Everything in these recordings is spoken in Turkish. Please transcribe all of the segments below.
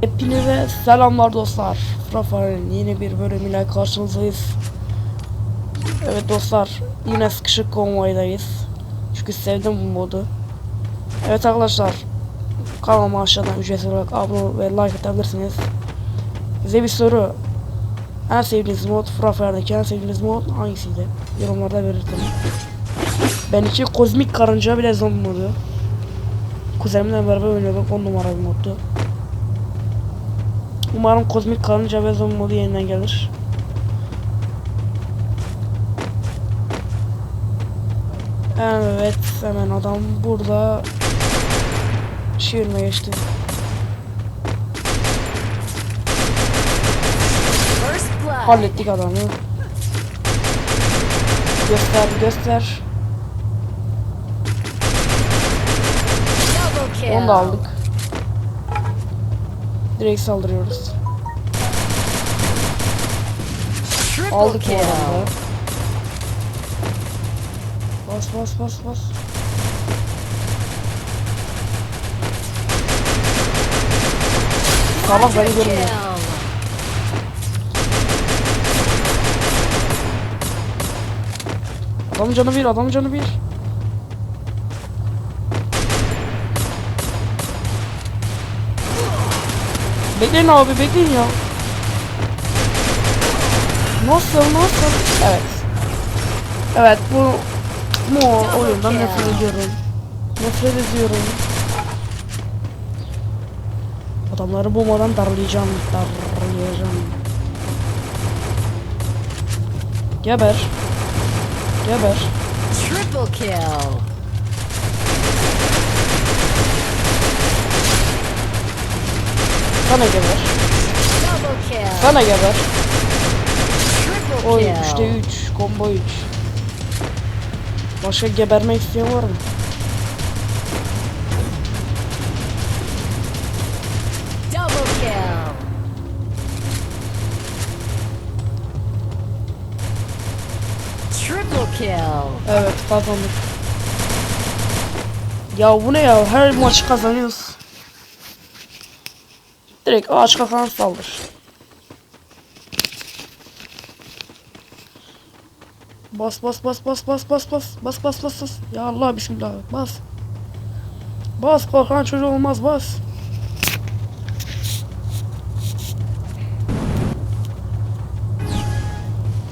Hepinize selamlar dostlar. Rafael'in yeni bir bölümüyle karşınızdayız. Evet dostlar, yine sıkışık konvoydayız. Çünkü sevdim bu modu. Evet arkadaşlar, kanalıma aşağıdan ücretsiz olarak abone ve like atabilirsiniz. Size bir soru. En sevdiğiniz mod, Rafael'deki en sevdiğiniz mod hangisiydi? Yorumlarda belirtin. Benimki kozmik karınca bile zombi modu. Kuzenimle beraber oynuyorduk 10 numara bir moddu. Umarım kozmik karınca ve zombi modu yeniden gelir. Evet hemen adam burada şiirime geçti. Hallettik adamı. Göster göster. Onu da aldık. Direkt saldırıyoruz. Aldık bu adamı. Bas bas bas bas. Sabah beni görmüyor. Adam canı bir, adam canı bir. Bekleyin abi, bekleyin ya. Nasıl, nasıl? Evet. Evet, bu bu oyundan nefret ediyorum. Nefret ediyorum. Adamları bulmadan darlayacağım, darlayacağım. Geber. Geber. Triple kill. Kill. Sana geber. Triple Oy kill. 3'te 3. Combo 3. Başka geberme isteyen var mı? Evet kazandık. Ya bu ne ya? Her maçı kazanıyoruz. Direkt ağaç kakan saldır. Bas bas bas bas bas bas bas bas bas bas bas. Ya Allah bismillah bas. Bas korkan çocuğu olmaz bas.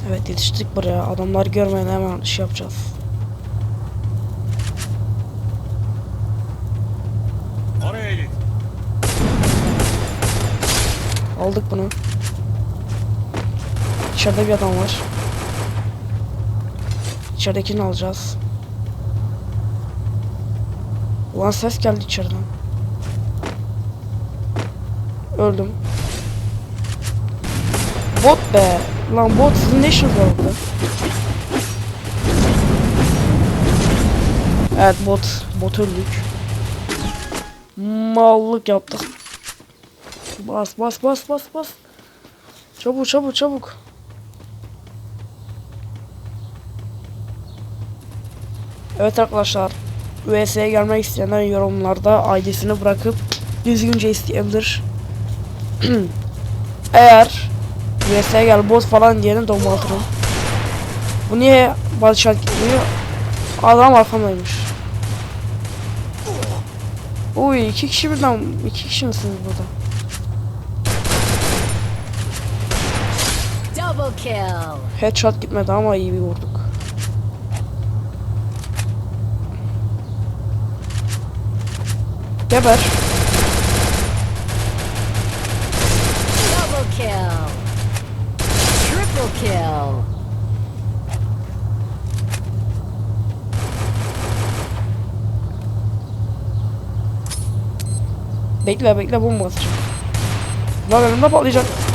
Evet yetiştik buraya. Adamlar görmeden hemen iş yapacağız. Aldık bunu. İçeride bir adam var. İçeridekini alacağız. Ulan ses geldi içeriden. Öldüm. Bot be. Lan bot sizin ne işiniz burada? Evet bot. Bot öldük. Mallık yaptık. Bas bas bas bas bas. Çabuk çabuk çabuk. Evet arkadaşlar. VS'ye gelmek isteyenler yorumlarda ID'sini bırakıp düzgünce isteyebilir. Eğer VS'ye gel bot falan diyeni domaltırım. Bu niye Balşat gitmiyor? Adam arkamdaymış. Uy iki kişi birden iki kişi misiniz burada? Double kill. Headshot gitmedi ama iyi bir vurduk. Geber. Double kill. Triple kill. Bekle bekle bomba atacağım. Lan önümde patlayacak.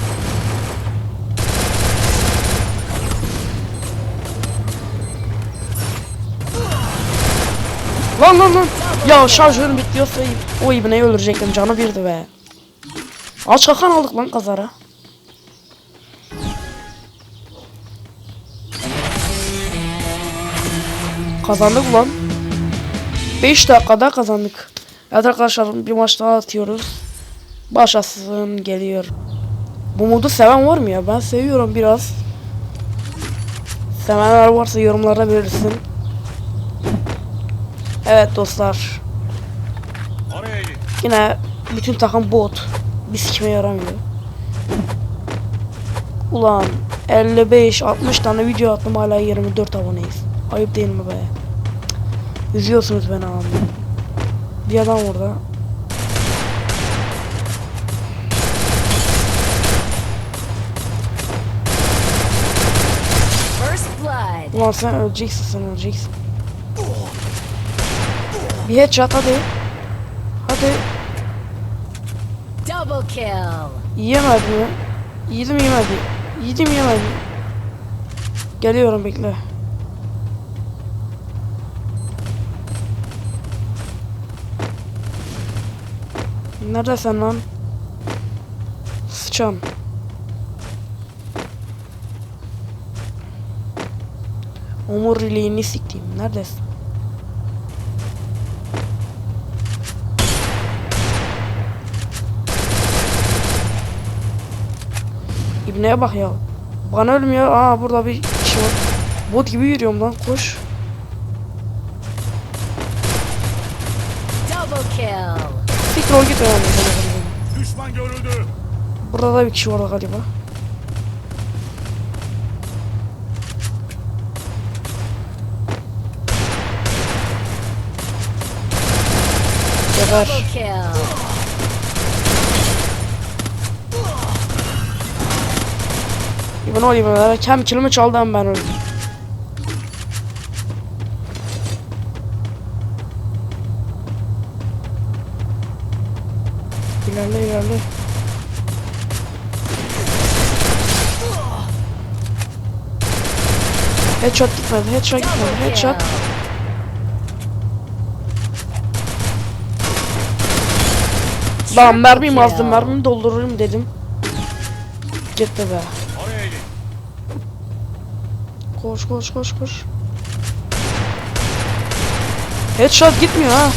Lan lan lan. Ya şarjörüm bitiyorsa o ibneyi öldürecektim canı birdi be. Aç kakan aldık lan kazara. Kazandık lan. 5 dakikada kazandık. Evet arkadaşlar bir maç daha atıyoruz. Başlasın geliyor. Bu modu seven var mı ya? Ben seviyorum biraz. Sevenler varsa yorumlara verirsin. Evet dostlar. Yine bütün takım bot. Bir sikime yaramıyor. Ulan 55-60 tane video attım hala 24 aboneyiz. Ayıp değil mi be? Üzüyorsunuz beni abi. Bir adam orada. Ulan sen öleceksin sen öleceksin. Bir headshot hadi. Hadi. Double kill. Yiyemedi mi? Yedim yemedi. Yedim yemedi. Geliyorum bekle. Neredesin lan? Sıçan. Omuriliğini siktiğim. Neredesin? İbneye bak ya. Bana ölmüyor. Aa burada bir kişi var. Bot gibi yürüyorum lan. Koş. Double kill. Siktir ol git yani. Düşman görüldü. Burada da bir kişi var galiba. Geber. Double kill. İbn olayım ben. Kem kilimi çaldı ama ben öldüm. İlerle ilerle. Headshot gitmedi, headshot gitmedi, headshot. Lan azdım, kill. mermimi doldururum dedim. Gitti be. Koş koş koş koş. Headshot gitmiyor ha.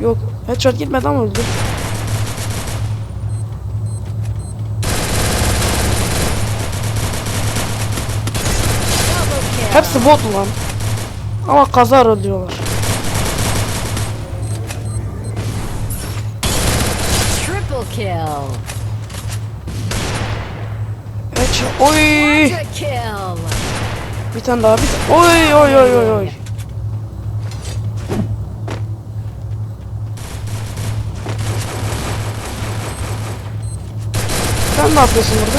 Yok, headshot gitmedi ama öldü. Hepsi bot lan. Ama kazar öldürüyorlar. Triple kill. Headshot. Oy! Bir tane daha bir. Oy oy oy oy oy. Sen ne yapıyorsun burada?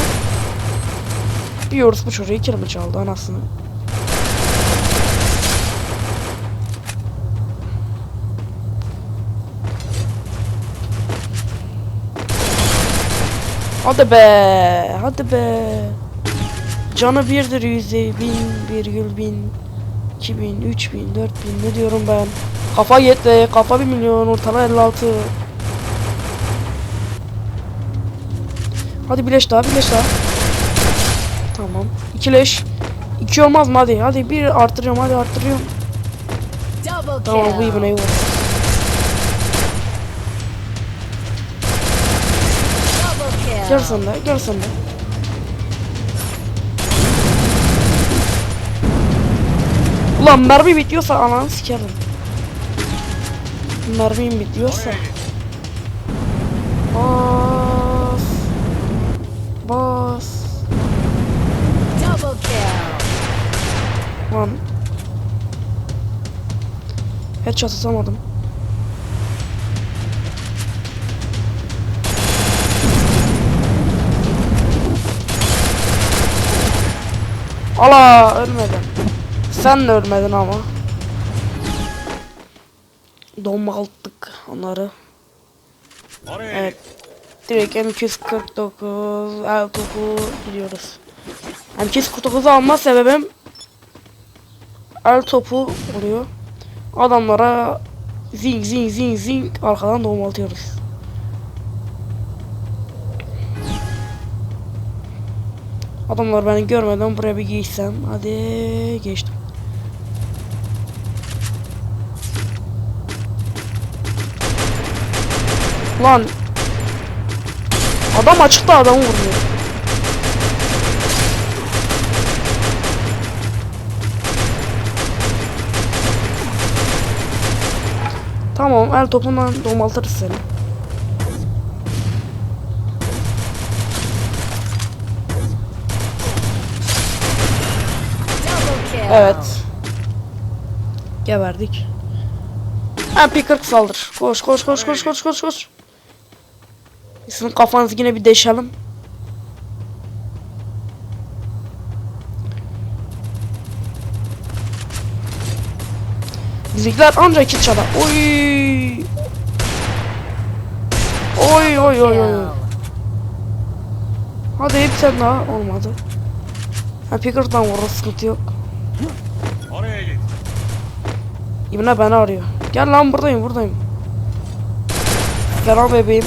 Bir yoruz bu çocuğu iki mi çaldı anasını? Hadi be, hadi be. Canı birdir yüzde bin, virgül bin, iki bin, üç bin, dört bin ne diyorum ben. Kafa yetti, kafa bir milyon, ortala 56. Hadi bileş daha, bileş daha. Tamam. İki leş. İki olmaz mı hadi, hadi bir arttırıyorum, hadi arttırıyorum. Tamam bu vur. Double kill. Gel sen de, gel sen de. Ulan mermi bitiyorsa ananı sikerim. Mermim bitiyorsa. Bas. Bas. Double kill. Lan. Headshot atamadım. Ala ölmedin. Sen de ölmedin ama. Domalttık onları. Evet. Direkt M249 el topu gidiyoruz. M249'u alma sebebim el topu oluyor. Adamlara zing zing zing zing arkadan domaltıyoruz. Adamlar beni görmeden buraya bir geçsem. Hadi geçtim. Lan Adam açıkta adamı vuruyor. Tamam el topundan domaltırız seni. Evet. Geberdik. MP40 saldır. Koş koş koş koş koş koş koş. Sizin kafanızı yine bir deşelim. Bizimkiler ancak kill çalar. Oy. Oy oy oy oy. Hadi hep sen daha olmadı. MP40'dan vurur sıkıntı yok. Oraya git. İbne beni arıyor. Gel lan buradayım buradayım. Ferah bebeğim.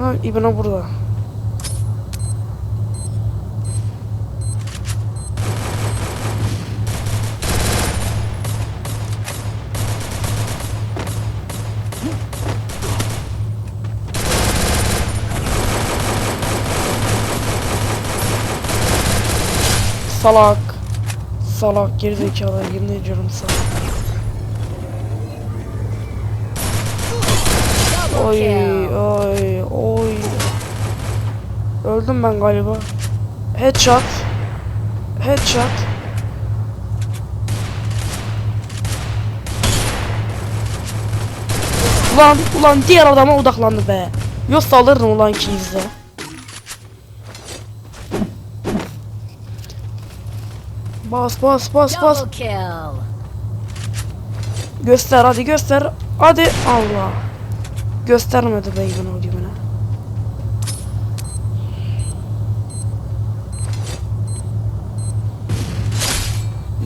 Ha İbne burada. Salak. Salak gerizekalı yemin ediyorum. Double Oy. Oy oy. Öldüm ben galiba. Headshot. Headshot. Ulan ulan diğer adama odaklandı be. Yoksa alırdım ulan de. Bas bas bas bas. Göster hadi göster. Hadi Allah. Göstermedi be İbn o dibine.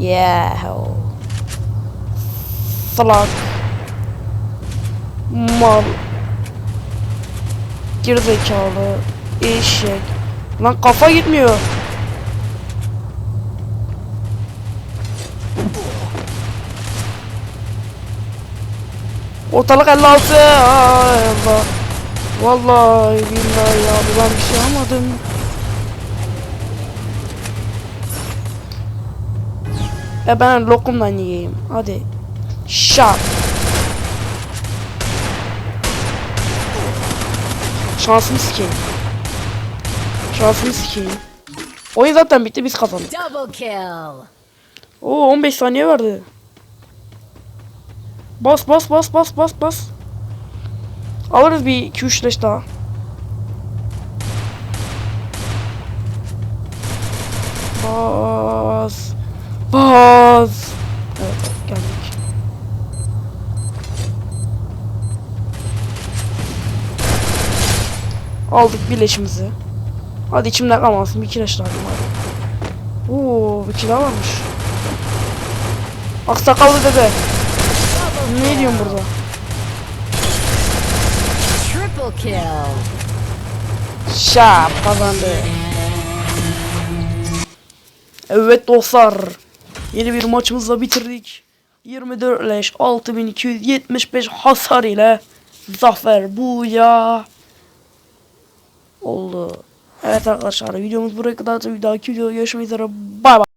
Yeah. Salak. Mal. Gerizekalı. Eşek. Lan kafa gitmiyor. Ortalık 56. Ay Allah. Vallahi billahi ya ben bir şey almadım. E ben lokumdan yiyeyim. Hadi. Şap. Şansımı sikeyim. Şansımı sikeyim. Oyun zaten bitti biz kazandık. Double kill. Oo 15 saniye verdi. Bas bas bas bas bas bas. Alırız bir 2-3 leş daha. Bas. Evet geldik. Aldık birleşimizi. Hadi içimde kalmasın bir kireç lazım hadi. Oo bir kilo varmış. Aksakallı dede. Ne diyorsun burada? Triple kill. Şap kazandı. Evet dostlar. Yeni bir maçımızla bitirdik. 24 leş 6275 hasar ile zafer bu ya. Oldu. Evet arkadaşlar videomuz buraya kadar. Bir dahaki videoda görüşmek üzere. Bay bay.